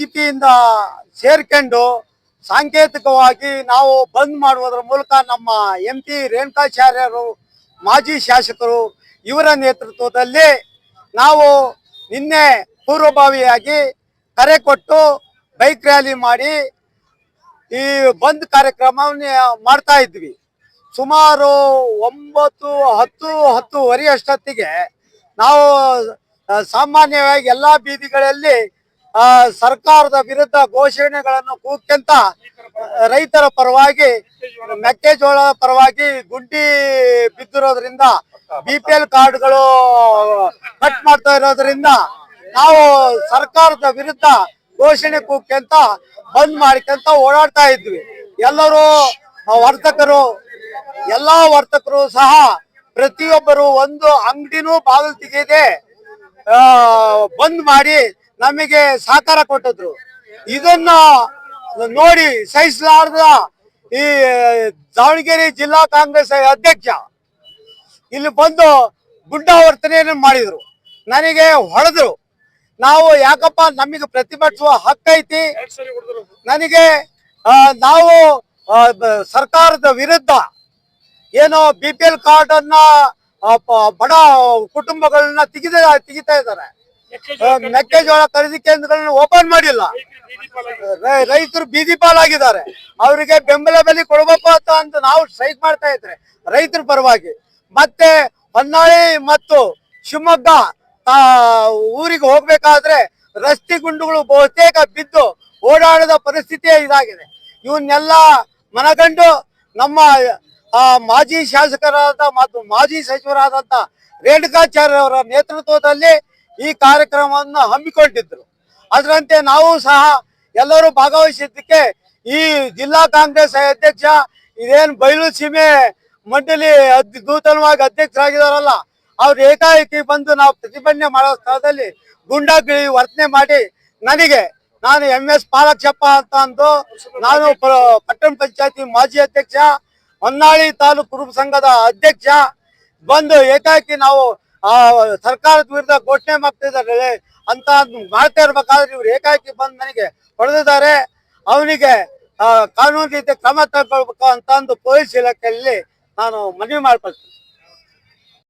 ಬಿಜೆಪಿಯಿಂದ ಸೇರ್ಕೊಂಡು ಸಾಂಕೇತಿಕವಾಗಿ ನಾವು ಬಂದ್ ಮಾಡುವುದರ ಮೂಲಕ ನಮ್ಮ ಎಂ ಪಿ ರೇಣುಕಾಚಾರ್ಯರು ಮಾಜಿ ಶಾಸಕರು ಇವರ ನೇತೃತ್ವದಲ್ಲಿ ನಾವು ನಿನ್ನೆ ಪೂರ್ವಭಾವಿಯಾಗಿ ಕರೆ ಕೊಟ್ಟು ಬೈಕ್ ರ್ಯಾಲಿ ಮಾಡಿ ಈ ಬಂದ್ ಕಾರ್ಯಕ್ರಮವನ್ನು ಮಾಡ್ತಾ ಇದ್ವಿ. ಸುಮಾರು ಒಂಬತ್ತು, ಹತ್ತು, ಹತ್ತುವರೆ ಅಷ್ಟೊತ್ತಿಗೆ ನಾವು ಸಾಮಾನ್ಯವಾಗಿ ಎಲ್ಲಾ ಬೀದಿಗಳಲ್ಲಿ ಸರ್ಕಾರದ ವಿರುದ್ಧ ಘೋಷಣೆಗಳನ್ನು ಕೂಕ್ಕಂತ ರೈತರ ಪರವಾಗಿ, ಮೆಕ್ಕೆಜೋಳ ಪರವಾಗಿ ಗುಂಡಿ ಬಿದ್ದಿರೋದ್ರಿಂದ ಬಿ ಪಿ ಎಲ್ ಕಾರ್ಡ್ಗಳು ಕಟ್ ಮಾಡ್ತಾ ಇರೋದ್ರಿಂದ ನಾವು ಸರ್ಕಾರದ ವಿರುದ್ಧ ಘೋಷಣೆ ಕೂಕ್ಕಂತ ಬಂದ್ ಮಾಡ್ಕೊಂತ ಓಡಾಡ್ತಾ ಇದ್ವಿ. ಎಲ್ಲರೂ ವರ್ತಕರು, ಎಲ್ಲಾ ವರ್ತಕರು ಸಹ ಪ್ರತಿಯೊಬ್ಬರು ಒಂದು ಅಂಗಡಿನೂ ಬಾಗಿಲು ತೆಗೆಯದೆ ಬಂದ್ ಮಾಡಿ ನಮಗೆ ಸಹಕಾರ ಕೊಟ್ಟಿದ್ರು. ಇದನ್ನ ನೋಡಿ ಸಹಿಸಲಾರ್ದ ಈ ದಾವಣಗೆರೆ ಜಿಲ್ಲಾ ಕಾಂಗ್ರೆಸ್ ಅಧ್ಯಕ್ಷ ಇಲ್ಲಿ ಬಂದು ಗುಂಡಾವರ್ತನೆಯನ್ನು ಮಾಡಿದ್ರು. ನನಗೆ ಹೊಡೆದ್ರು. ನಾವು ಯಾಕಪ್ಪ ನಮಗೆ ಪ್ರತಿಭಟಿಸುವ ಹಕ್ಕೈತಿ ನನಗೆ ನಾವು ಸರ್ಕಾರದ ವಿರುದ್ಧ ಏನೋ ಬಿ ಪಿ ಎಲ್ ಕಾರ್ಡ್ ಅನ್ನ ಬಡ ಕುಟುಂಬಗಳನ್ನ ತೆಗಿದ, ತೆಗಿತಾ ಇದ್ದಾರೆ. ಮೆಕ್ಕೆಜೋಳ ಖರೀದಿ ಕೇಂದ್ರಗಳನ್ನು ಓಪನ್ ಮಾಡಿಲ್ಲ. ರೈತರು ಬೀದಿ ಪಾಲಾಗಿದ್ದಾರೆ. ಅವರಿಗೆ ಬೆಂಬಲ ಬೆಲೆ ಕೊಡಬೇಕು ಅಂತ ನಾವು ಸ್ಟ್ರೈಕ್ ಮಾಡ್ತಾ ಇದ್ರೆ ರೈತರ ಪರವಾಗಿ. ಮತ್ತೆ ಹೊನ್ನಾಳಿ ಮತ್ತು ಶಿವಮೊಗ್ಗ ಊರಿಗೆ ಹೋಗ್ಬೇಕಾದ್ರೆ ರಸ್ತೆ ಗುಂಡುಗಳು ಬಹುತೇಕ ಬಿದ್ದು ಓಡಾಡದ ಪರಿಸ್ಥಿತಿಯೇ ಇದಾಗಿದೆ. ಇವನ್ನೆಲ್ಲ ಮನಗಂಡು ನಮ್ಮ ಮಾಜಿ ಶಾಸಕರಾದ ಮತ್ತು ಮಾಜಿ ಸಚಿವರಾದಂತ ರೇಣುಕಾಚಾರ್ಯ ಅವರ ನೇತೃತ್ವದಲ್ಲಿ ಈ ಕಾರ್ಯಕ್ರಮವನ್ನು ಹಮ್ಮಿಕೊಂಡಿದ್ರು ಅದರಂತೆ ನಾವು ಸಹ ಎಲ್ಲರೂ ಭಾಗವಹಿಸಿದ್ದಕ್ಕೆ ಈ ಜಿಲ್ಲಾ ಕಾಂಗ್ರೆಸ್ ಅಧ್ಯಕ್ಷ ಇದೇನು ಬಯಲು ಸೀಮೆ ಮಂಡಳಿ ನೂತನವಾಗಿ ಅಧ್ಯಕ್ಷರಾಗಿದಾರಲ್ಲ ಅವ್ರು ಏಕಾಏಕಿ ಬಂದು ನಾವು ಪ್ರತಿಭಟನೆ ಮಾಡೋ ಸ್ಥಳದಲ್ಲಿ ಗುಂಡಾಗಿಳಿ ವರ್ತನೆ ಮಾಡಿ ನನಗೆ ನಾನು ಎಂ ಎಸ್ ಪಾಲಾಕ್ಷಪ್ಪ ಅಂತ ಅಂದು ನಾನು ಪಟ್ಟಣ ಪಂಚಾಯತಿ ಮಾಜಿ ಅಧ್ಯಕ್ಷ, ಹೊನ್ನಾಳಿ ತಾಲೂಕು ಕುರುಬ ಸಂಘದ ಅಧ್ಯಕ್ಷ ಬಂದು ಏಕಾಏಕಿ ನಾವು ಆ ಸರ್ಕಾರದ ವಿರುದ್ಧ ಘೋಷಣೆ ಮಾಡ್ತಿದ್ದಾರೆ. ಅಂತ ಮಾಡ್ತಾ ಇರ್ಬೇಕಾದ್ರೆ ಇವ್ರು ಏಕಾಏಕಿ ಬಂದು ನನಗೆ ಹೊಡೆದಿದ್ದಾರೆ. ಅವನಿಗೆ ಕಾನೂನು ರೀತಿ ಕ್ರಮ ತಗೊಳ್ಬೇಕು ಅಂತ ಅಂದು ಪೊಲೀಸ್ ಇಲಾಖೆಯಲ್ಲಿ ನಾನು ಮನವಿ ಮಾಡ್ಕೊಳ್ತೀನಿ.